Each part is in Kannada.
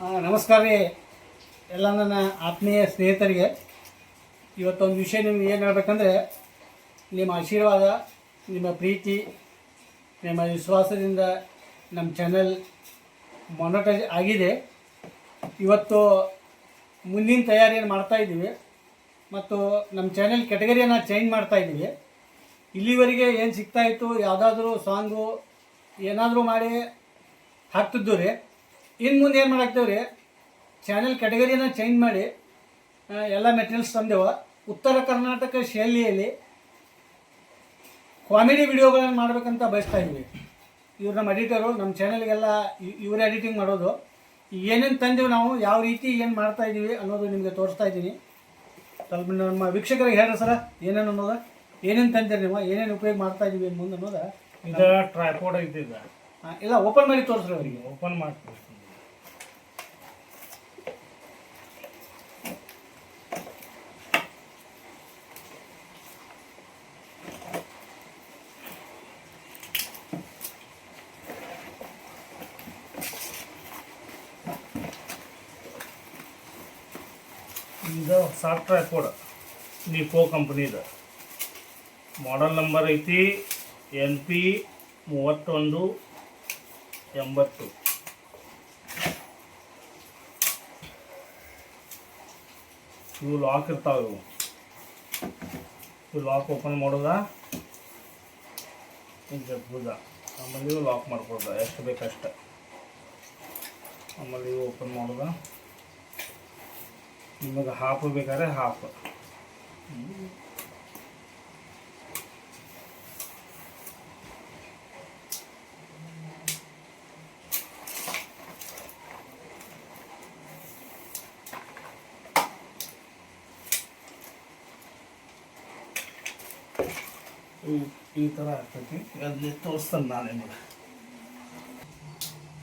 ನಮಸ್ಕಾರ ರೀ. ಎಲ್ಲ ನನ್ನ ಆತ್ಮೀಯ ಸ್ನೇಹಿತರಿಗೆ. ಇವತ್ತೊಂದು ವಿಷಯ ನಿಮ್ಗೆ ಏನು ಹೇಳ್ಬೇಕಂದ್ರೆ, ನಿಮ್ಮ ಆಶೀರ್ವಾದ, ನಿಮ್ಮ ಪ್ರೀತಿ, ನಿಮ್ಮ ವಿಶ್ವಾಸದಿಂದ ನಮ್ಮ ಚಾನೆಲ್ ಮೊನಟೈಸ್ ಆಗಿದೆ. ಇವತ್ತು ಮುಂದಿನ ತಯಾರಿಯನ್ನು ಮಾಡ್ತಾ ಇದ್ದೀವಿ. ಮತ್ತು ನಮ್ಮ ಚಾನೆಲ್ ಕೆಟಗರಿಯನ್ನು ಚೇಂಜ್ ಮಾಡ್ತಾ ಇದ್ದೀವಿ. ಇಲ್ಲಿವರೆಗೆ ಏನು ಸಿಗ್ತಾಯಿತ್ತು ಯಾವುದಾದ್ರೂ ಸಾಂಗು ಏನಾದರೂ ಮಾಡಿ ಹಾಕ್ತಿದ್ದು ರೀ. ಇನ್ನು ಮುಂದೆ ಏನು ಮಾಡಾಕ್ತೇವೆ ರೀ ಚಾನೆಲ್ ಕ್ಯಾಟಗರಿನ ಚೇಂಜ್ ಮಾಡಿ ಎಲ್ಲ ಮೆಟೀರಿಯಲ್ಸ್ ತಂದೆವು. ಉತ್ತರ ಕರ್ನಾಟಕ ಶೈಲಿಯಲ್ಲಿ ಕಾಮಿಡಿ ವಿಡಿಯೋಗಳನ್ನು ಮಾಡ್ಬೇಕಂತ ಬಯಸ್ತಾ ಇದ್ವಿ. ಇವ್ರು ನಮ್ಮ ಎಡಿಟರು ನಮ್ಮ ಚಾನೆಲ್ಗೆಲ್ಲ ಇವ್ರು ಎಡಿಟಿಂಗ್ ಮಾಡೋದು. ಏನೇನು ತಂದೆವು ನಾವು ಯಾವ ರೀತಿ ಏನು ಮಾಡ್ತಾ ಇದ್ದೀವಿ ಅನ್ನೋದು ನಿಮಗೆ ತೋರಿಸ್ತಾ ಇದ್ದೀನಿ. ಸ್ವಲ್ಪ ನಮ್ಮ ವೀಕ್ಷಕರಿಗೆ ಹೇಳ್ರಿ ಸರ ಏನೇನು ಅನ್ನೋದು ಏನೇನು ತಂದಿರಿ ನೀವು ಏನೇನು ಉಪಯೋಗ ಮಾಡ್ತಾ ಇದ್ದೀವಿ ಮುಂದೆ ಅನ್ನೋದು ಇದು ಟ್ರೈಪೋಡ್ ಇದ್ದಿದ್ದ ಇಲ್ಲ ಓಪನ್ ಮಾಡಿ ತೋರಿಸ್ರಿ ಅವರಿಗೆ. ಓಪನ್ ಮಾಡ್ತೀನಿ ಇದು ಹೊಸ ಟ್ರೈಪೋಡ್ ನಿಪೋ ಕಂಪ್ನಿದು ಮಾಡೆಲ್ ನಂಬರ್ ಐತಿ ಎನ್ ಪಿ ಮೂವತ್ತೊಂದು ಎಂಬತ್ತು. ಇವು ಲಾಕ್ ಇರ್ತಾವೆ ಇವು. ಇವು ಲಾಕ್ ಓಪನ್ ಮಾಡೋದ? ಹಿಂಗೆ ಆಮೇಲೆ ಇವು ಲಾಕ್ ಮಾಡ್ಕೊಡ್ದ ಎಷ್ಟು ಬೇಕಷ್ಟೆ. ಆಮೇಲೆ ಇವು ಓಪನ್ ಮಾಡೋದ? ನಿಮಗೆ ಹಾಫು ಬೇಕಾದ್ರೆ ಹಾಫ್ ಈ- ತರ ಥರ ಆಗ್ತೈತಿ. ಅಲ್ಲಿ ತೋರಿಸ್ತಾನೆ ನಾನು ನಿಮಗೆ.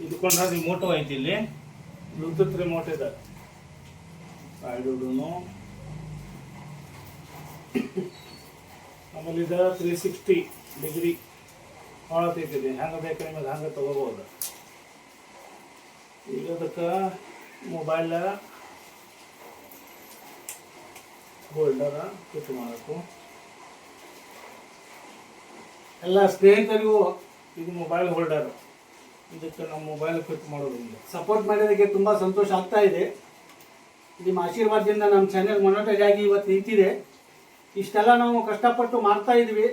ಇದಕ್ಕೊಂದು ರಿಮೋಟು ಐತಿ ಇಲ್ಲಿ. ವಿದ್ಯುತ್ ರಿಮೋಟ್ ಇದೆ. ಆಯ್ಡುನು ಆಮೇಲೆ ಇದು ತ್ರೀ ಸಿಕ್ಸ್ಟಿ ಡಿಗ್ರಿ ಹೊಳತೈತಿದೆ ಹೆಂಗೆ ಬೇಕು ನಿಮಗೆ ಹಂಗೆ ತೊಗೋಬೋದು? ಈಗ ಅದಕ್ಕೆ ಮೊಬೈಲ ಹೋಲ್ಡರ ಫಿಟ್ ಮಾಡಬೇಕು. ಎಲ್ಲ ಸ್ನೇಹಿತರಿಗೂ ಇದು ಮೊಬೈಲ್ ಹೋಲ್ಡರ್ ಇದಕ್ಕೆ ನಮ್ಮ ಮೊಬೈಲ್ ಫಿಟ್ ಮಾಡೋದು ಸಪೋರ್ಟ್ ಮಾಡಿದ್ದಕ್ಕೆ ತುಂಬ ಸಂತೋಷ ಆಗ್ತಾ ಇದೆ. ನಿಮ್ಮ ಆಶೀರ್ವಾದದಿಂದ ನಮ್ಮ ಚಾನೆಲ್ ಮೊನಟೈಸ್ ಆಗಿ ಇವತ್ತು ನಿಂತಿದೆ. ಇಷ್ಟೆಲ್ಲ ನಾವು ಕಷ್ಟಪಟ್ಟು ಮಾಡ್ತಾ ಇದ್ವಿ.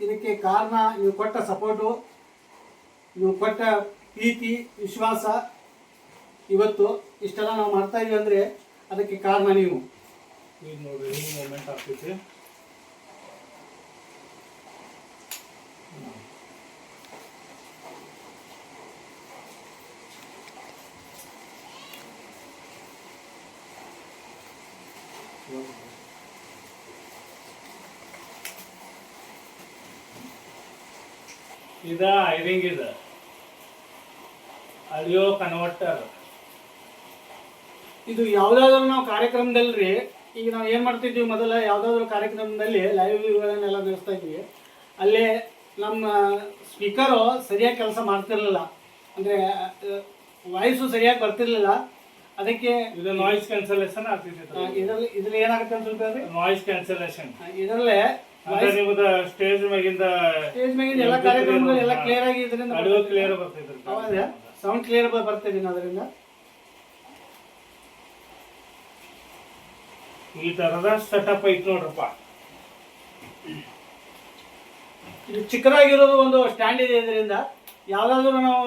ಇದಕ್ಕೆ ಕಾರಣ ನೀವು ಕೊಟ್ಟ ಸಪೋರ್ಟು ನೀವು ಕೊಟ್ಟ ಪ್ರೀತಿ, ವಿಶ್ವಾಸ ಇವತ್ತು ಇಷ್ಟೆಲ್ಲ ನಾವು ಮಾಡ್ತಾ ಇದೀವಿ ಅಂದರೆ ಅದಕ್ಕೆ ಕಾರಣ ನೀವು. ಈಗ ನೋಡಿರಿ ಮೂಮೆಂಟ್ ಆಗ್ತೈತಿ? ಇದ ಐರಿಂಗ್ ಇದೆ. ಅಳಿಯೋ ಕನ್ವರ್ಟರ್ ಇದು ಯಾವುದಾದ್ರೂ ನಾವು ಕಾರ್ಯಕ್ರಮದಲ್ಲಿ ರೀ ಈಗ ನಾವು ಏನು ಮಾಡ್ತಿದ್ವಿ ಮೊದಲ, ಯಾವುದಾದ್ರೂ ಕಾರ್ಯಕ್ರಮದಲ್ಲಿ ಲೈವ್ ವ್ಯೂಗಳನ್ನೆಲ್ಲ ನಡೆಸ್ತಾ ಇದ್ವಿ. ಅಲ್ಲಿ ನಮ್ಮ ಸ್ಪೀಕರು ಸರಿಯಾಗಿ ಕೆಲಸ ಮಾಡ್ತಿರ್ಲಿಲ್ಲ. ಅಂದರೆ ವಾಯ್ಸು ಸರಿಯಾಗಿ ಬರ್ತಿರ್ಲಿಲ್ಲ. ಅದಕ್ಕೆ ಇದು ನಾಯ್ಸ್ ಕ್ಯಾನ್ಸಲೇಷನ್ ಆಗ್ತಿದೆ ಇದರಲ್ಲಿ ಇದ್ರಲ್ಲಿ ಏನಾಗುತ್ತೆ ಅಂತ ಹೇಳ್ತಾರೆ ನಾಯ್ಸ್ ಕ್ಯಾನ್ಸಲೇಷನ್ ಇದರಲ್ಲೇ ನಿಮ್ದು ಸ್ಟೇಜ್ ಮ್ಯಾಗಿಂದ ಸ್ಟೇಜ್ ಮ್ಯಾಗಿಂದ ಎಲ್ಲ ಕಾರ್ಯಕ್ರಮಗಳು ಎಲ್ಲ ಕ್ಲಿಯರ್ ಆಗಿ ಇದರಿಂದ ಆಡಿಯೋ ಕ್ಲಿಯರ್ ಬರ್ತಿದ್ರು ಹೌದಾ ಸೌಂಡ್ ಕ್ಲಿಯರ್ ಬರ್ತಿದ್ದೀನಿ ಅದರಿಂದ. ಈ ತರದ ಸೆಟಪ್ ಐತಿ ನೋಡ್ರಪ್ಪ. ಇದು ಚಿಕ್ಕದಾಗಿರೋದು ಒಂದು ಸ್ಟ್ಯಾಂಡ್ ಇದೆ ಇದರಿಂದ. ಯಾವುದಾದ್ರೂ ನಾವು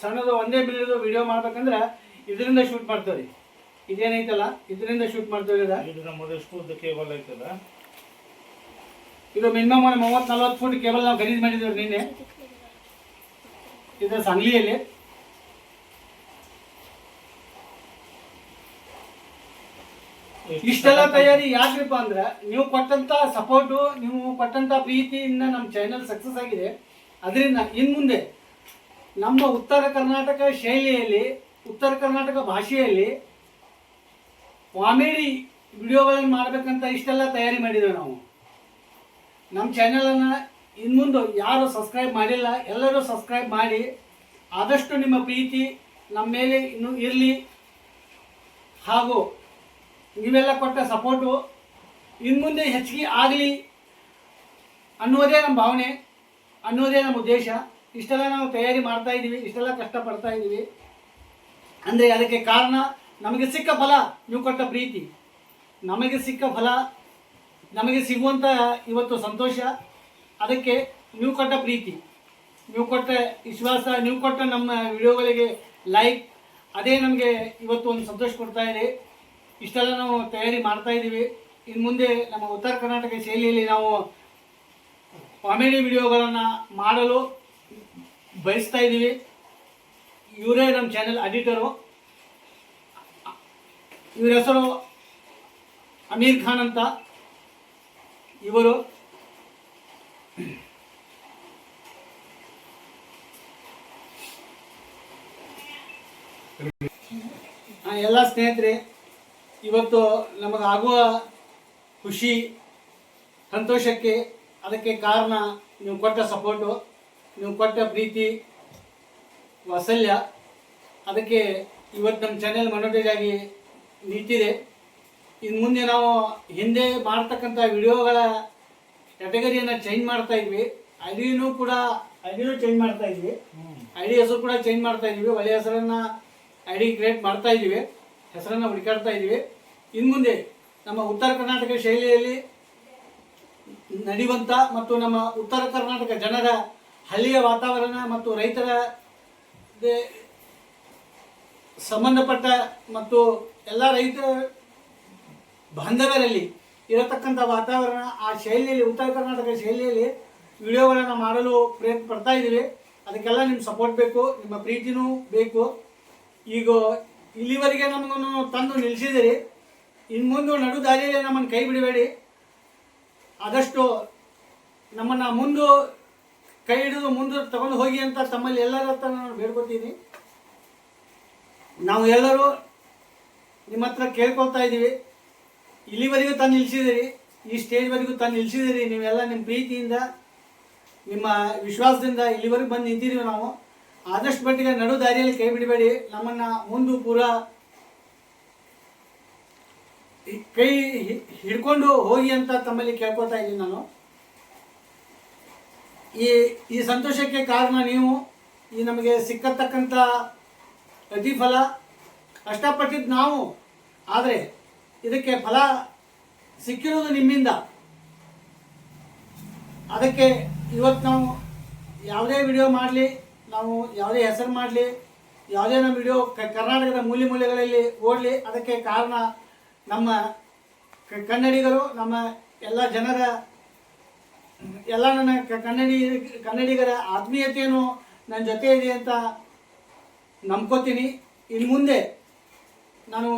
ಸಣ್ಣದು ಒಂದೇ ಬಿಲ್ಲಿದು ವಿಡಿಯೋ ಮಾಡ್ಬೇಕಂದ್ರೆ ಇದರಿಂದ ಶೂಟ್ ಮಾಡ್ತೇವೆ ರೀ ಇದೇನೈತಲ್ಲ? ಇದರಿಂದ ಶೂಟ್ ಮಾಡ್ತೇವೆ ಇದ ಇದು ನಮ್ಮದು ಕೇಬಲ್ ಐತದ ಇದು ಮಿನಿಮಮ್ ಒಂದು ಮೂವತ್ತು ನಲ್ವತ್ತು ಫುಟ್ ಕೇಬಲ್ ನಾವು ಖರೀದಿ ಮಾಡಿದ್ದೇವೆ ನಿನ್ನೆ. ಇದು ಸಂಗ್ಲಿಯಲ್ಲಿ. ಇಷ್ಟೆಲ್ಲ ತಯಾರಿ ಯಾಕ್ರಿಪ್ಪ ಅಂದ್ರೆ ನೀವು ಕೊಟ್ಟಂತ ಸಪೋರ್ಟು ನೀವು ಕೊಟ್ಟಂತ ಪ್ರೀತಿಯಿಂದ ನಮ್ಮ ಚಾನೆಲ್ ಸಕ್ಸಸ್ ಆಗಿದೆ. ಅದರಿಂದ ಇನ್ನು ಮುಂದೆ ನಮ್ಮ ಉತ್ತರ ಕರ್ನಾಟಕ ಶೈಲಿಯಲ್ಲಿ ಉತ್ತರ ಕರ್ನಾಟಕ ಭಾಷೆಯಲ್ಲಿ ಕಾಮಿಡಿ ವಿಡಿಯೋಗಳನ್ನು ಮಾಡಬೇಕಂತ ಇಷ್ಟೆಲ್ಲ ತಯಾರಿ ಮಾಡಿದ್ದೇವೆ ನಾವು. ನಮ್ಮ ಚಾನೆಲನ್ನು ಇನ್ನು ಮುಂದೆ ಯಾರು ಸಬ್ಸ್ಕ್ರೈಬ್ ಮಾಡಿಲ್ಲ, ಎಲ್ಲರೂ ಸಬ್ಸ್ಕ್ರೈಬ್ ಮಾಡಿ, ಆದಷ್ಟು ನಿಮ್ಮ ಪ್ರೀತಿ ನಮ್ಮ ಮೇಲೆ ಇನ್ನು ಇರಲಿ. ಹಾಗೂ ನೀವೆಲ್ಲ ಕೊಟ್ಟ ಸಪೋರ್ಟು ಇನ್ನು ಮುಂದೆ ಹೆಚ್ಚಿಗೆ ಆಗಲಿ ಅನ್ನೋದೇ ನಮ್ಮ ಭಾವನೆ ಅನ್ನೋದೇ ನಮ್ಮ ಉದ್ದೇಶ. ಇಷ್ಟೆಲ್ಲ ನಾವು ತಯಾರಿ ಮಾಡ್ತಾ ಇದ್ದೀವಿ, ಇಷ್ಟೆಲ್ಲ ಕಷ್ಟಪಡ್ತಾ ಇದ್ದೀವಿ. ಅಂದರೆ ಅದಕ್ಕೆ ಕಾರಣ, ನಮಗೆ ಸಿಕ್ಕ ಫಲ ನೀವು ಕೊಟ್ಟ ಪ್ರೀತಿ. ನಮಗೆ ಸಿಕ್ಕ ಫಲ, ನಮಗೆ ಸಿಗುವಂಥ ಇವತ್ತು ಸಂತೋಷ. ಅದಕ್ಕೆ ನೀವು ಕೊಟ್ಟ ಪ್ರೀತಿ. ನೀವು ಕೊಟ್ಟ ವಿಶ್ವಾಸ, ನೀವು ಕೊಟ್ಟ ನಮ್ಮ ವಿಡಿಯೋಗಳಿಗೆ ಲೈಕ್ ಅದೇ ನಮಗೆ ಇವತ್ತು ಒಂದು ಸಂತೋಷ ಕೊಡ್ತಾ ಇದೆ. ಇಷ್ಟೆಲ್ಲ ನಾವು ತಯಾರಿ ಮಾಡ್ತಾ ಇದ್ದೀವಿ. ಇನ್ನು ಮುಂದೆ ನಮ್ಮ ಉತ್ತರ ಕರ್ನಾಟಕ ಶೈಲಿಯಲ್ಲಿ ನಾವು ಕಾಮಿಡಿ ವಿಡಿಯೋಗಳನ್ನು ಮಾಡಲು ಬಯಸ್ತಾ ಇದ್ದೀವಿ. ಇವರೇ ನಮ್ಮ ಚಾನೆಲ್ ಅಡಿಟರು ಇವ್ರ ಹೆಸರು ಅಮೀರ್ ಖಾನ್ ಅಂತ. ಇವರು. ಎಲ್ಲ ಸ್ನೇಹಿತರೆ, ಇವತ್ತು ನಮಗಾಗುವ ಖುಷಿ, ಸಂತೋಷಕ್ಕೆ ಅದಕ್ಕೆ ಕಾರಣ ನೀವು ಕೊಟ್ಟ ಸಪೋರ್ಟು ನೀವು ಕೊಟ್ಟ ಪ್ರೀತಿ ವಾತ್ಸಲ್ಯ. ಅದಕ್ಕೆ ಇವತ್ತು ನಮ್ಮ ಚಾನೆಲ್ ಮನೋಟೇಜ್ ಆಗಿ ನಿಂತಿದೆ. ಇನ್ನು ಮುಂದೆ ನಾವು ಹಿಂದೆ ಮಾಡ್ತಕ್ಕಂಥ ವಿಡಿಯೋಗಳ ಕ್ಯಾಟಗರಿಯನ್ನು ಚೇಂಜ್ ಮಾಡ್ತಾ ಇದ್ವಿ. ಐಡಿನೂ ಕೂಡ ಐಡಿನೂ ಚೇಂಜ್ ಮಾಡ್ತಾ ಇದ್ವಿ. ಐಡಿ ಹೆಸರು ಕೂಡ ಚೇಂಜ್ ಮಾಡ್ತಾ ಇದ್ವಿ. ಒಳ್ಳೆಯ ಹೆಸರನ್ನು ಐಡಿ ಕ್ರಿಯೇಟ್ ಮಾಡ್ತಾ ಇದ್ವಿ. ಹೆಸರನ್ನು ಹುಡುಕಾಡ್ತಾ ಇದ್ವಿ. ಇನ್ನು ಮುಂದೆ ನಮ್ಮ ಉತ್ತರ ಕರ್ನಾಟಕ ಶೈಲಿಯಲ್ಲಿ ನಡೆಯುವಂಥ ಮತ್ತು ನಮ್ಮ ಉತ್ತರ ಕರ್ನಾಟಕ ಜನರ ಹಳ್ಳಿಯ ವಾತಾವರಣ ಮತ್ತು ರೈತರ ಸಂಬಂಧಪಟ್ಟ ಮತ್ತು ಎಲ್ಲ ರೈತ ಬಾಂಧವರಲ್ಲಿ ಇರತಕ್ಕಂಥ ವಾತಾವರಣ, ಆ ಶೈಲಿಯಲ್ಲಿ ಉತ್ತರ ಕರ್ನಾಟಕ ಶೈಲಿಯಲ್ಲಿ ವಿಡಿಯೋಗಳನ್ನು ಮಾಡಲು ಪ್ರಯತ್ನ ಪಡ್ತಾ ಇದ್ದೀವಿ. ಅದಕ್ಕೆಲ್ಲ ನಿಮ್ಮ ಸಪೋರ್ಟ್ ಬೇಕು, ನಿಮ್ಮ ಪ್ರೀತಿನೂ ಬೇಕು. ಈಗ ಇಲ್ಲಿವರೆಗೆ ನಮಗನ್ನು ತಂದು ನಿಲ್ಲಿಸಿದಿರಿ ಇನ್ನು ಮುಂದೆ ನಡು ದಾರಿಯಲ್ಲಿ ನಮ್ಮನ್ನು ಕೈ ಬಿಡಬೇಡಿ. ಆದಷ್ಟು ನಮ್ಮನ್ನು ಮುಂದೆ ಕೈ ಹಿಡಿದು ಮುಂದೆ ತಗೊಂಡು ಹೋಗಿ ಅಂತ ತಮ್ಮಲ್ಲಿ ಎಲ್ಲರ ಹತ್ರ ನಾನು ಬೇಡ್ಕೊತೀನಿ. ನಾವು ಎಲ್ಲರೂ ನಿಮ್ಮ ಹತ್ರ ಕೇಳ್ಕೊಳ್ತಾ ಇದ್ದೀವಿ. ಇಲ್ಲಿವರೆಗೂ ತಂದು ನಿಲ್ಸಿದಿರಿ ಈ ಸ್ಟೇಜ್ವರೆಗೂ ತಂದು ನಿಲ್ಸಿದಿರಿ ನೀವೆಲ್ಲ ನಿಮ್ಮ ಪ್ರೀತಿಯಿಂದ, ನಿಮ್ಮ ವಿಶ್ವಾಸದಿಂದ ಇಲ್ಲಿವರೆಗೂ ಬಂದು ನಿಂತಿದ್ದೀವಿ ನಾವು. ಆದಷ್ಟು ಮಟ್ಟಿಗೆ ನಡು ದಾರಿಯಲ್ಲಿ ಕೈ ಬಿಡಬೇಡಿ. ನಮ್ಮನ್ನು ಮುಂದೆ ಪೂರ ಕೈ ಹಿಡ್ಕೊಂಡು ಹೋಗಿ ಅಂತ ತಮ್ಮಲ್ಲಿ ಕೇಳ್ಕೊತಾ ಇದ್ದೀನಿ ನಾನು. ಈ ಈ ಸಂತೋಷಕ್ಕೆ ಕಾರಣ ನೀವು ಈ ನಮಗೆ ಸಿಕ್ಕತಕ್ಕಂಥ ಪ್ರತಿಫಲ ಕಷ್ಟಪಟ್ಟಿದ್ದು ನಾವು. ಆದರೆ ಇದಕ್ಕೆ ಫಲ ಸಿಕ್ಕಿರೋದು ನಿಮ್ಮಿಂದ. ಅದಕ್ಕೆ ಇವತ್ತು ನಾವು ಯಾವುದೇ ವಿಡಿಯೋ ಮಾಡಲಿ, ನಾವು ಯಾವುದೇ ಹೆಸರು ಮಾಡಲಿ, ಯಾವುದೇ ನಮ್ಮ ವಿಡಿಯೋ ಕರ್ನಾಟಕದ ಮೂಲೆ ಮೂಲೆಗಳಲ್ಲಿ ಓಡಲಿ. ಅದಕ್ಕೆ ಕಾರಣ ನಮ್ಮ ಕನ್ನಡಿಗರು, ನಮ್ಮ ಎಲ್ಲ ಜನರ ಎಲ್ಲ ನನ್ನ ಕನ್ನಡಿ, ಕನ್ನಡಿಗರ ಆತ್ಮೀಯತೆಯನ್ನು ನನ್ನ ಜೊತೆ ಇದೆ ಅಂತ ನಂಬ್ಕೋತೀನಿ. ಇನ್ನು ಮುಂದೆ ನಾನು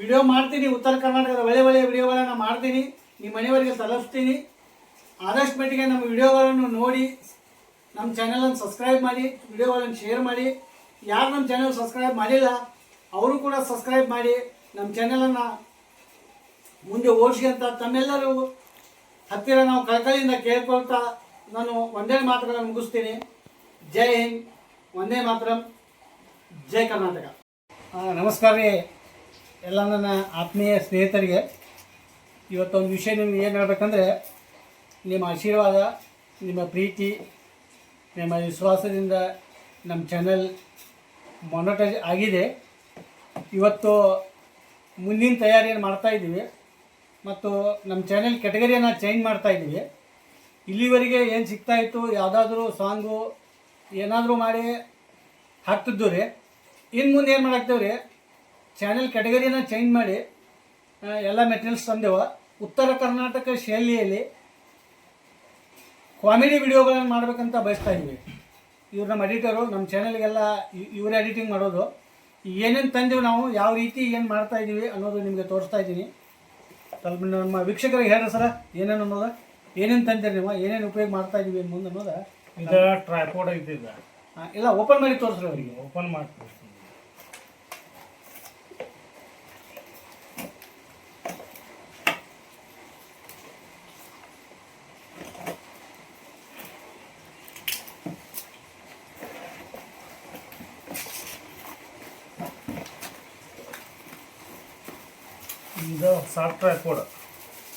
ವಿಡಿಯೋ ಮಾಡ್ತೀನಿ. ಉತ್ತರ ಕರ್ನಾಟಕದ ಒಳ್ಳೆ ಒಳ್ಳೆಯ ವಿಡಿಯೋಗಳನ್ನು ಮಾಡ್ತೀನಿ. ನಿಮ್ಮ ಮನೆಯವರಿಗೆ ತಲುಪಿಸ್ತೀನಿ ಆದಷ್ಟು ಮಟ್ಟಿಗೆ ನಮ್ಮ ವಿಡಿಯೋಗಳನ್ನು ನೋಡಿ, ನಮ್ಮ ಚಾನಲನ್ನು ಸಬ್ಸ್ಕ್ರೈಬ್ ಮಾಡಿ, ವಿಡಿಯೋಗಳನ್ನು ಶೇರ್ ಮಾಡಿ. ಯಾರು ನಮ್ಮ ಚಾನಲ್ ಸಬ್ಸ್ಕ್ರೈಬ್ ಮಾಡಿಲ್ಲ, ಅವರು ಕೂಡ ಸಬ್ಸ್ಕ್ರೈಬ್ ಮಾಡಿ, ನಮ್ಮ ಚಾನಲನ್ನು ಮುಂದೆ ಓಡಿಸಿ ಅಂತ ತಮ್ಮೆಲ್ಲರೂ ಹತ್ತಿರ ನಾವು ಕಳಕಳಿಯಿಂದ ಕೇಳ್ಕೊಳ್ತಾ ನಾನು ಒಂದೇ ಮಾತುಗಳನ್ನು ಮುಗಿಸ್ತೀನಿ. ಜೈ ಹಿಂದ್. ಒಂದೇ ಮಾತ್ರ. ಜೈ ಕರ್ನಾಟಕ. ನಮಸ್ಕಾರ ರೀ ಎಲ್ಲ ನನ್ನ ಆತ್ಮೀಯ ಸ್ನೇಹಿತರಿಗೆ. ಇವತ್ತೊಂದು ವಿಷಯ ನಿಮ್ಗೆ ಏನು ಹೇಳ್ಬೇಕಂದ್ರೆ, ನಿಮ್ಮ ಆಶೀರ್ವಾದ, ನಿಮ್ಮ ಪ್ರೀತಿ, ನಿಮ್ಮ ವಿಶ್ವಾಸದಿಂದ ನಮ್ಮ ಚಾನಲ್ ಮೊನಟೈಸ್ ಆಗಿದೆ. ಇವತ್ತು ಮುಂದಿನ ತಯಾರಿಯನ್ನು ಮಾಡ್ತಾ ಇದ್ದೀವಿ. ಮತ್ತು ನಮ್ಮ ಚಾನೆಲ್ ಕೆಟಗರಿಯನ್ನು ಚೇಂಜ್ ಮಾಡ್ತಾ ಇದ್ದೀವಿ. ಇಲ್ಲಿವರೆಗೆ ಏನು ಸಿಗ್ತಾ ಇತ್ತು, ಯಾವುದಾದ್ರೂ ಸಾಂಗು ಏನಾದರೂ ಮಾಡಿ ಹಾಕ್ತಿದ್ದು ರೀ. ಇನ್ನು ಮುಂದೆ ಏನು ಮಾಡಾಕ್ತೇವೆ ರೀ ಚಾನೆಲ್ ಕೆಟಗರಿನ ಚೇಂಜ್ ಮಾಡಿ ಎಲ್ಲ ಮೆಟೀರಿಯಲ್ಸ್ ತಂದೆವು. ಉತ್ತರ ಕರ್ನಾಟಕ ಶೈಲಿಯಲ್ಲಿ ಕಾಮಿಡಿ ವಿಡಿಯೋಗಳನ್ನು ಮಾಡಬೇಕಂತ ಬಯಸ್ತಾ ಇದ್ವಿ ಇವ್ರು ನಮ್ಮ ಎಡಿಟರು ನಮ್ಮ ಚಾನೆಲ್ಗೆಲ್ಲ ಇವರೇ ಎಡಿಟಿಂಗ್ ಮಾಡೋದು. ಏನೇನು ತಂದೆವು ನಾವು, ಯಾವ ರೀತಿ ಏನು ಮಾಡ್ತಾ ಇದ್ದೀವಿ ಅನ್ನೋದು ನಿಮಗೆ ತೋರಿಸ್ತಾ ಇದ್ದೀನಿ. ಸ್ವಲ್ಪ ನಮ್ಮ ವೀಕ್ಷಕರಿಗೆ ಹೇಳ್ರಿ ಸರ ಏನೇನು ಅನ್ನೋದು? ಏನೇನು ತಂದಿರಿ ನೀವು? ಏನೇನು ಉಪಯೋಗ ಮಾಡ್ತಾ ಇದ್ದೀವಿ ಮುಂದೆ ಅನ್ನೋದು? ಇದು. ಟ್ರೈಪೋಡ್ ಇದ್ದಿದ್ದ ಇಲ್ಲ ಓಪನ್ ಮಾಡಿ ತೋರಿಸ್ರಿ ಅವರಿಗೆ. ಓಪನ್ ಮಾಡ್ತೀನಿ ಇದು ಸಾಫ್ಟ್ವೇರ್ ಕೋಡ್.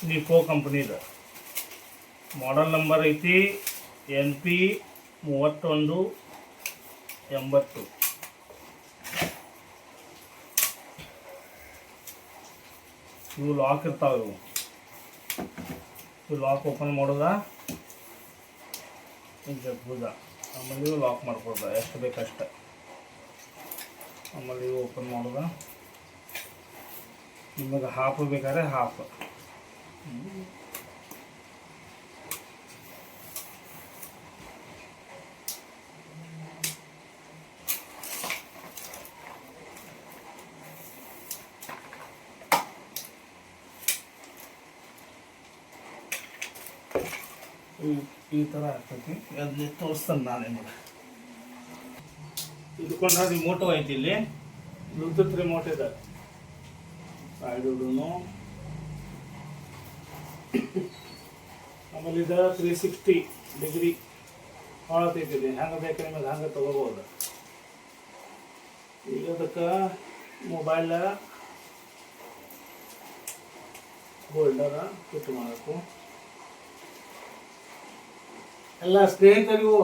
ನಿಪೋ ಕಂಪ್ನಿದು ಮಾಡೆಲ್ ನಂಬರ್ ಐತಿ ಎನ್ ಪಿ ಮೂವತ್ತೊಂದು ಎಂಬತ್ತು. ಇವು ಲಾಕ್ ಇರ್ತಾವೆ ಇವು. ಇವು ಲಾಕ್ ಓಪನ್ ಮಾಡೋದ? ಜಗ್ಗುದ ಆಮೇಲೆ ಇವು ಲಾಕ್ ಮಾಡ್ಕೊಡ್ದ ಎಷ್ಟು ಬೇಕಷ್ಟೆ. ಆಮೇಲೆ ಇವು ಓಪನ್ ಮಾಡೋದ? ನಿಮಗೆ ಹಾಫು ಬೇಕಾದ್ರೆ ಹಾಫ್ ಈ- ಥರ ಆಗ್ತೈತಿ. ಅದನ್ನ ತೋರಿಸ್ತಾನೆ ನಾನು ನಿಮಗೆ. ಇದ್ಕೊಂಡ್ರೆ ಮೋಟೋ ಐತಿ ಇಲ್ಲಿ. ಬ್ಲೂಟೂತ್ ರಿಮೋಟ್ ಇದೆ. ಸೈಡುನು ಆಮೇಲೆ ಇದು ತ್ರೀ ಸಿಕ್ಸ್ಟಿ ಡಿಗ್ರಿ ಭಾಳ ಇದು ಹೆಂಗೆ ಬೇಕು ನಿಮಗೆ ಹಂಗೆ ತಗೋಬೋದು. ಈಗ ಅದಕ್ಕೆ ಮೊಬೈಲ ಹೋಲ್ಡರ ಫಿಟ್ ಮಾಡಬೇಕು. ಎಲ್ಲ ಸ್ನೇಹಿತರಿಗೂ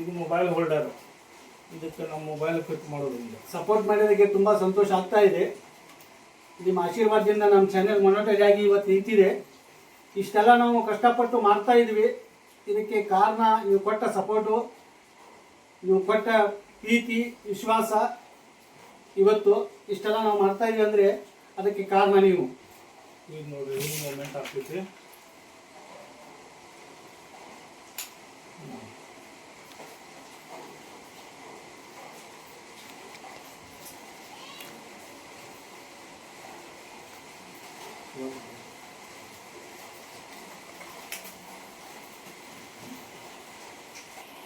ಇದು ಮೊಬೈಲ್ ಹೋಲ್ಡರ್ ಇದಕ್ಕೆ ನಮ್ಮ ಮೊಬೈಲ್ ಫಿಟ್ ಮಾಡೋದ್ರಿಂದ. ಸಪೋರ್ಟ್ ಮಾಡಿದಕ್ಕೆ ತುಂಬ ಸಂತೋಷ ಆಗ್ತಾ ಇದೆ. ನಿಮ್ಮ ಆಶೀರ್ವಾದದಿಂದ ನಮ್ಮ ಚಾನೆಲ್ ಮೊನಟೈಸ್ ಆಗಿ ಇವತ್ತು ನಿಂತಿದೆ. ಇಷ್ಟೆಲ್ಲ ನಾವು ಕಷ್ಟಪಟ್ಟು ಮಾಡ್ತಾ ಇದ್ವಿ. ಇದಕ್ಕೆ ಕಾರಣ ನೀವು ಕೊಟ್ಟ ಸಪೋರ್ಟು ನೀವು ಕೊಟ್ಟ ಪ್ರೀತಿ, ವಿಶ್ವಾಸ ಇವತ್ತು ಇಷ್ಟೆಲ್ಲ ನಾವು ಮಾಡ್ತಾ ಇದೀವಿ ಅಂದರೆ ಅದಕ್ಕೆ ಕಾರಣ ನೀವು. ಈಗ ನೋಡಿ ಮೂಮೆಂಟ್ ಆಗ್ತೈತಿ.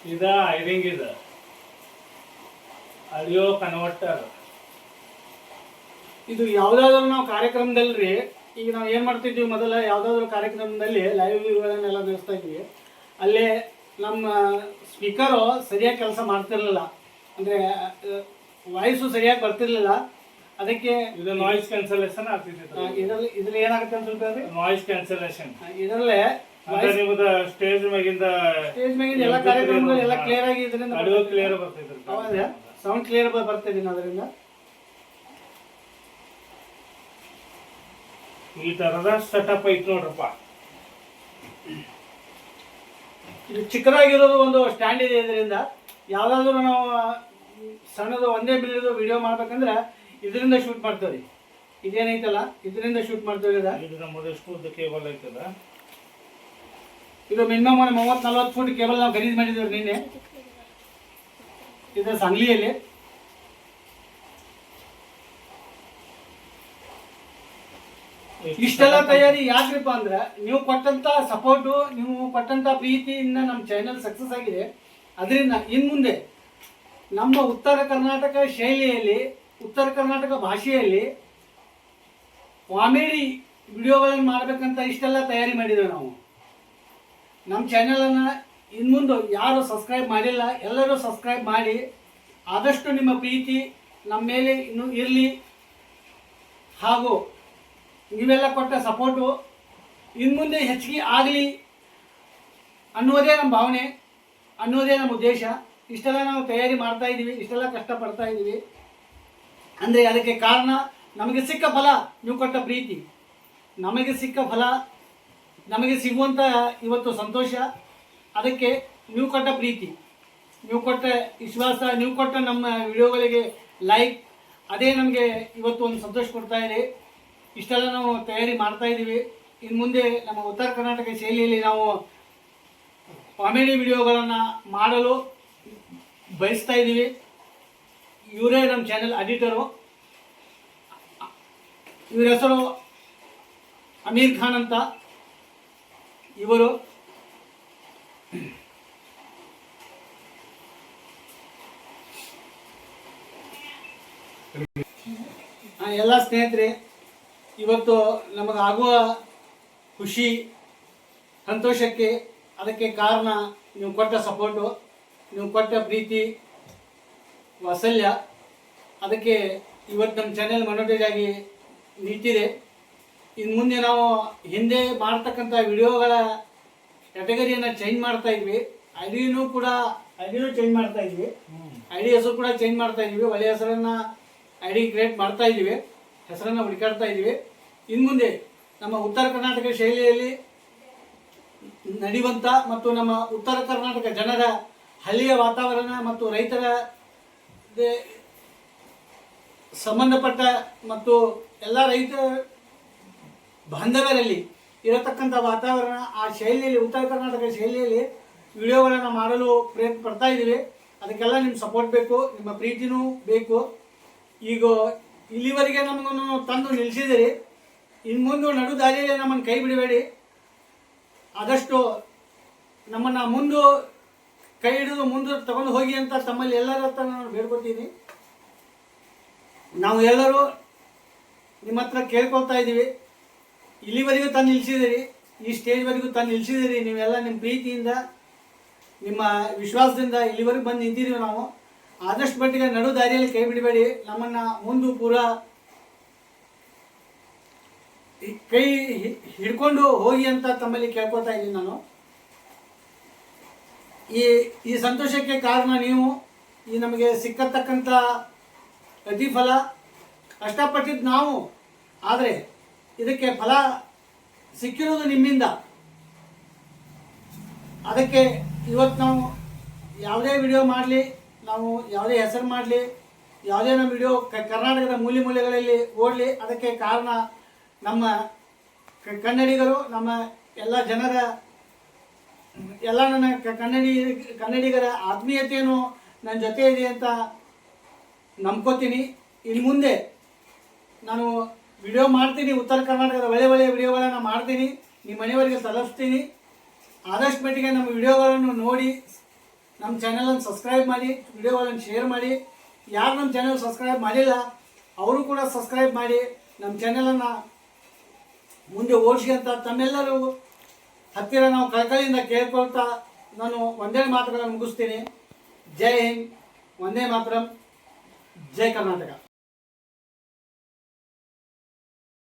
ಇದ ಐರಿಂಗ್ ಇದು. Audio converter. ಇದು ಯಾವುದಾದ್ರೂ ನಾವು ಕಾರ್ಯಕ್ರಮದಲ್ಲಿ ರೀ ಈಗ ನಾವು ಏನು ಮಾಡ್ತಿದ್ವಿ ಮೊದಲ ಯಾವುದಾದ್ರೂ ಕಾರ್ಯಕ್ರಮದಲ್ಲಿ ಲೈವ್ ವ್ಯೂಗಳನ್ನೆಲ್ಲ ನಡೆಸ್ತಾ ಇದ್ವಿ. ಅಲ್ಲೇ ನಮ್ಮ ಸ್ಪೀಕರು ಸರಿಯಾಗಿ ಕೆಲಸ ಮಾಡ್ತಿರ್ಲಿಲ್ಲ. ಅಂದರೆ ವಾಯ್ಸು ಸರಿಯಾಗಿ ಬರ್ತಿರ್ಲಿಲ್ಲ. ಅದಕ್ಕೆ ಇದು ನಾಯ್ಸ್ ಕ್ಯಾನ್ಸಲೇಷನ್ ಆಗ್ತೈತಿ ಆ, ಇದರಲ್ಲಿ ಇದ್ರಲ್ಲಿ ಏನಾಗುತ್ತೆ ಅಂತ ಹೇಳ್ತಾರೆ ನಾಯ್ಸ್ ಕ್ಯಾನ್ಸಲೇಷನ್ ಇದರಲ್ಲೇ ನಿಮ್ದು ಸ್ಟೇಜ್ ಮ್ಯಾಗಿಂದ ಸ್ಟೇಜ್ ಮ್ಯಾಗಿಂದ ಎಲ್ಲಾ ಕಾರ್ಯಕ್ರಮಗಳು ಎಲ್ಲ ಕ್ಲಿಯರ್ ಆಗಿ ಇದರಿಂದ ಆಡಿಯೋ ಕ್ಲಿಯರ್ ಬರ್ತೈತ್ರಿ ಹೌದಾ ಸೌಂಡ್ ಕ್ಲಿಯರ್ ಬರ್ತದೆ ಅದರಿಂದ ಈ ತರದ ಸೆಟಪ್ ಐತ್ ನೋಡ್ರಪ್ಪ ಇದು ಚಿಕ್ಕದಾಗಿರೋದು ಒಂದು ಸ್ಟ್ಯಾಂಡ್ ಇದೆ ಇದರಿಂದ ಯಾವ್ದಾದ್ರು ನಾವು ಸಣ್ಣದು ಒಂದೇ ಬಿಲ್ಲದು ವಿಡಿಯೋ ಮಾಡ್ಬೇಕಂದ್ರೆ ಇದರಿಂದ ಶೂಟ್ ಮಾಡ್ತೇವೆ ಇದೇನೈತಲ್ಲ ಇದರಿಂದ ಶೂಟ್ ಮಾಡ್ತೇವೆ ಇದು. ನಮ್ಮದು ಎಷ್ಟು ಕೇಬಲ್ ಐತದ ಇದು ಮಿನಿಮಮ್ ಒಂದು ಮೂವತ್ತು ನಲ್ವತ್ತು ಫುಟ್ ಕೇಬಲ್ ನಾವು ಖರೀದಿ ಮಾಡಿದ್ದೇವೆ ನಿನ್ನೆ. ಇದು ಸಂಗ್ಲಿಯಲ್ಲಿ ಇಷ್ಟೆಲ್ಲ ತಯಾರಿ ಯಾಕ್ರಿಪ್ಪ ಅಂದ್ರೆ ನೀವು ಕೊಟ್ಟಂತ ಸಪೋರ್ಟು ನೀವು ಕೊಟ್ಟಂತ ಪ್ರೀತಿಯಿಂದ ನಮ್ಮ ಚಾನೆಲ್ ಸಕ್ಸಸ್ ಆಗಿದೆ. ಅದರಿಂದ ಇನ್ನು ಮುಂದೆ ನಮ್ಮ ಉತ್ತರ ಕರ್ನಾಟಕ ಶೈಲಿಯಲ್ಲಿ, ಉತ್ತರ ಕರ್ನಾಟಕ ಭಾಷೆಯಲ್ಲಿ ಕಾಮಿಡಿ ವಿಡಿಯೋಗಳನ್ನು ಮಾಡ್ಬೇಕಂತ ಇಷ್ಟೆಲ್ಲ ತಯಾರಿ ಮಾಡಿದ್ದೇವೆ ನಾವು. ನಮ್ಮ ಚಾನೆಲನ್ನು ಇನ್ನು ಮುಂದೆ ಯಾರು ಸಬ್ಸ್ಕ್ರೈಬ್ ಮಾಡಿಲ್ಲ, ಎಲ್ಲರೂ ಸಬ್ಸ್ಕ್ರೈಬ್ ಮಾಡಿ. ಆದಷ್ಟು ನಿಮ್ಮ ಪ್ರೀತಿ ನಮ್ಮ ಮೇಲೆ ಇನ್ನೂ ಇರಲಿ. ಹಾಗೂ ನೀವೆಲ್ಲ ಕೊಟ್ಟ ಸಪೋರ್ಟು ಇನ್ಮುಂದೆ ಹೆಚ್ಚಿಗೆ ಆಗಲಿ ಅನ್ನೋದೇ ನಮ್ಮ ಭಾವನೆ ಅನ್ನೋದೇ ನಮ್ಮ ಉದ್ದೇಶ. ಇಷ್ಟೆಲ್ಲ ನಾವು ತಯಾರಿ ಮಾಡ್ತಾ ಇದ್ದೀವಿ, ಇಷ್ಟೆಲ್ಲ ಕಷ್ಟಪಡ್ತಾ ಇದ್ದೀವಿ. ಅಂದರೆ ಅದಕ್ಕೆ ಕಾರಣ ನಮಗೆ ಸಿಕ್ಕ ಫಲ, ನೀವು ಕೊಟ್ಟ ಪ್ರೀತಿ. ನಮಗೆ ಸಿಕ್ಕ ಫಲ ನಮಗೆ ಸಿಗುವಂಥ ಇವತ್ತು ಸಂತೋಷ. ಅದಕ್ಕೆ ನೀವು ಕೊಟ್ಟ ಪ್ರೀತಿ, ನೀವು ಕೊಟ್ಟ ವಿಶ್ವಾಸ, ನೀವು ಕೊಟ್ಟ ನಮ್ಮ ವಿಡಿಯೋಗಳಿಗೆ ಲೈಕ್ ಅದೇ ನಮಗೆ ಇವತ್ತು ಒಂದು ಸಂತೋಷ ಕೊಡ್ತಾ ಇದೆ. ಇಷ್ಟೆಲ್ಲ ನಾವು ತಯಾರಿ ಮಾಡ್ತಾ ಇದ್ದೀವಿ ಇನ್ನು ಮುಂದೆ ನಮ್ಮ ಉತ್ತರ ಕರ್ನಾಟಕ ಶೈಲಿಯಲ್ಲಿ ನಾವು ಕಾಮಿಡಿ ವಿಡಿಯೋಗಳನ್ನು ಮಾಡಲು ಬಯಸ್ತಾ ಇದ್ದೀವಿ ಇವರೇ ನಮ್ಮ ಚಾನೆಲ್ ಅಡಿಟರು ಇವ್ರ ಹೆಸರು ಅಮೀರ್ ಖಾನ್ ಅಂತ. ಇವರು ಎಲ್ಲ ಸ್ನೇಹಿತರೆ, ಇವತ್ತು ನಮಗಾಗುವ ಖುಷಿ, ಸಂತೋಷಕ್ಕೆ ಅದಕ್ಕೆ ಕಾರಣ ನೀವು ಕೊಟ್ಟ ಸಪೋರ್ಟು ನೀವು ಕೊಟ್ಟ ಪ್ರೀತಿ, ವಾತ್ಸಲ್ಯ. ಅದಕ್ಕೆ ಇವತ್ತು ನಮ್ಮ ಚಾನೆಲ್ ಮನೋಟೇಜ್ ಆಗಿ ನಿಂತಿದೆ. ಇನ್ನು ಮುಂದೆ ನಾವು ಹಿಂದೆ ಮಾಡ್ತಕ್ಕಂಥ ವಿಡಿಯೋಗಳ ಕ್ಯಾಟಗರಿಯನ್ನು ಚೇಂಜ್ ಮಾಡ್ತಾ ಇದ್ವಿ. ಐಡಿನೂ ಡಿನೂ ಕೂಡ ಐಡಿನೂ ಚೇಂಜ್ ಮಾಡ್ತಾ ಇದ್ವಿ. ಐಡಿ ಹೆಸರು ಕೂಡ ಚೇಂಜ್ ಮಾಡ್ತಾ ಇದ್ವಿ. ಒಳ್ಳೆಯ ಹೆಸರನ್ನು ಐಡಿ ಡಿ ಕ್ರಿಯೇಟ್ ಮಾಡ್ತಾ ಇದ್ವಿ. ಹೆಸರನ್ನು ಹುಡುಕಾಡ್ತಾ ಇದ್ವಿ. ಇನ್ನು ಮುಂದೆ ನಮ್ಮ ಉತ್ತರ ಕರ್ನಾಟಕ ಶೈಲಿಯಲ್ಲಿ ನಡೆಯುವಂಥ ಮತ್ತು ನಮ್ಮ ಉತ್ತರ ಕರ್ನಾಟಕ ಜನರ ಹಳ್ಳಿಯ ವಾತಾವರಣ ಮತ್ತು ರೈತರ ಸಂಬಂಧಪಟ್ಟ ಮತ್ತು ಎಲ್ಲ ರೈತ ಬಾಂಧವರಲ್ಲಿ ಇರತಕ್ಕಂಥ ವಾತಾವರಣ, ಆ ಶೈಲಿಯಲ್ಲಿ ಉತ್ತರ ಕರ್ನಾಟಕ ಶೈಲಿಯಲ್ಲಿ ವಿಡಿಯೋಗಳನ್ನು ಮಾಡಲು ಪ್ರಯತ್ನ ಪಡ್ತಾ ಇದ್ದೀವಿ. ಅದಕ್ಕೆಲ್ಲ ನಿಮ್ಮ ಸಪೋರ್ಟ್ ಬೇಕು, ನಿಮ್ಮ ಪ್ರೀತಿನೂ ಬೇಕು. ಈಗ, ಇಲ್ಲಿವರೆಗೆ ನಮಗನ್ನು ತಂದು ನಿಲ್ಲಿಸಿದಿರಿ ಇನ್ನು ಮುಂದೆ ನಡು ದಾರಿಯಲ್ಲಿ ನಮ್ಮನ್ನು ಕೈ ಬಿಡಬೇಡಿ. ಆದಷ್ಟು ನಮ್ಮನ್ನು ಮುಂದೆ ಕೈ ಹಿಡಿದು ಮುಂದೆ ತಗೊಂಡು ಹೋಗಿ ಅಂತ ತಮ್ಮಲ್ಲಿ ಎಲ್ಲರ ಹತ್ರ ನಾನು ಬೇಡ್ಕೊತೀನಿ ನಾವು ಎಲ್ಲರೂ ನಿಮ್ಮ ಹತ್ರ ಕೇಳ್ಕೊಳ್ತಾ ಇದ್ದೀವಿ. ಇಲ್ಲಿವರೆಗೂ ತಂದು ನಿಲ್ಲಿಸಿದಿರಿ ಈ ಸ್ಟೇಜ್ವರೆಗೂ ತಂದು ನಿಲ್ಲಿಸಿದಿರಿ ನೀವೆಲ್ಲ ನಿಮ್ಮ ಪ್ರೀತಿಯಿಂದ, ನಿಮ್ಮ ವಿಶ್ವಾಸದಿಂದ ಇಲ್ಲಿವರೆಗೂ ಬಂದು ನಿಂತಿದ್ದೀವಿ ನಾವು. ಆದಷ್ಟು ಮಟ್ಟಿಗೆ ನಡು ದಾರಿಯಲ್ಲಿ ಕೈ ಬಿಡಬೇಡಿ. ನಮ್ಮನ್ನು ಮುಂದೆ ಪೂರ ಕೈ ಹಿಡ್ಕೊಂಡು ಹೋಗಿ ಅಂತ ತಮ್ಮಲ್ಲಿ ಕೇಳ್ಕೊತಾ ಇದ್ದೀನಿ ನಾನು. ಈ ಈ ಸಂತೋಷಕ್ಕೆ ಕಾರಣ ನೀವು, ಈ ನಮಗೆ ಸಿಕ್ಕತಕ್ಕಂಥ ಪ್ರತಿಫಲ ಕಷ್ಟಪಟ್ಟಿದ್ದು ನಾವು. ಆದರೆ ಇದಕ್ಕೆ ಫಲ ಸಿಕ್ಕಿರೋದು ನಿಮ್ಮಿಂದ. ಅದಕ್ಕೆ ಇವತ್ತು ನಾವು ಯಾವುದೇ ವಿಡಿಯೋ ಮಾಡಲಿ, ನಾವು ಯಾವುದೇ ಹೆಸರು ಮಾಡಲಿ, ಯಾವುದೇ ನಮ್ಮ ವಿಡಿಯೋ ಕರ್ನಾಟಕದ ಮೂಲೆ ಮೂಲೆಗಳಲ್ಲಿ ಓಡಲಿ, ಅದಕ್ಕೆ ಕಾರಣ ನಮ್ಮ ಕನ್ನಡಿಗರು, ನಮ್ಮ ಎಲ್ಲ ಜನರ, ಎಲ್ಲ ನನ್ನ ಕನ್ನಡಿ, ಕನ್ನಡಿಗರ ಆತ್ಮೀಯತೆಯನ್ನು ನನ್ನ ಜೊತೆ ಇದೆ ಅಂತ ನಂಬ್ಕೋತೀನಿ. ಇನ್ನು ಮುಂದೆ ನಾನು ವಿಡಿಯೋ ಮಾಡ್ತೀನಿ, ಉತ್ತರ ಕರ್ನಾಟಕದ ಒಳ್ಳೆ ಒಳ್ಳೆಯ ವಿಡಿಯೋಗಳನ್ನು ಮಾಡ್ತೀನಿ, ನಿಮ್ಮ ಮನೆಯವರಿಗೆ ತಲುಪಿಸ್ತೀನಿ. ಆದಷ್ಟು ಮಟ್ಟಿಗೆ ನಮ್ಮ ವಿಡಿಯೋಗಳನ್ನು ನೋಡಿ, ನಮ್ಮ ಚಾನಲನ್ನು ಸಬ್ಸ್ಕ್ರೈಬ್ ಮಾಡಿ, ವಿಡಿಯೋಗಳನ್ನು ಶೇರ್ ಮಾಡಿ. ಯಾರು ನಮ್ಮ ಚಾನಲ್ ಸಬ್ಸ್ಕ್ರೈಬ್ ಮಾಡಿಲ್ಲ, ಅವರು ಕೂಡ ಸಬ್ಸ್ಕ್ರೈಬ್ ಮಾಡಿ, ನಮ್ಮ ಚಾನಲನ್ನು ಮುಂದೆ ಓಡಿಸಿ ಅಂತ ತಮ್ಮೆಲ್ಲರೂ ಹತ್ತಿರ ನಾವು ಕಳಕಳಿಯಿಂದ ಕೇಳ್ಕೊಳ್ತಾ ನಾನು ಒಂದೇ ಮಾತುಗಳನ್ನು ಮುಗಿಸ್ತೀನಿ. ಜೈ ಹಿಂದ್, ಒಂದೇ ಮಾತ್ರ, ಜೈ ಕರ್ನಾಟಕ.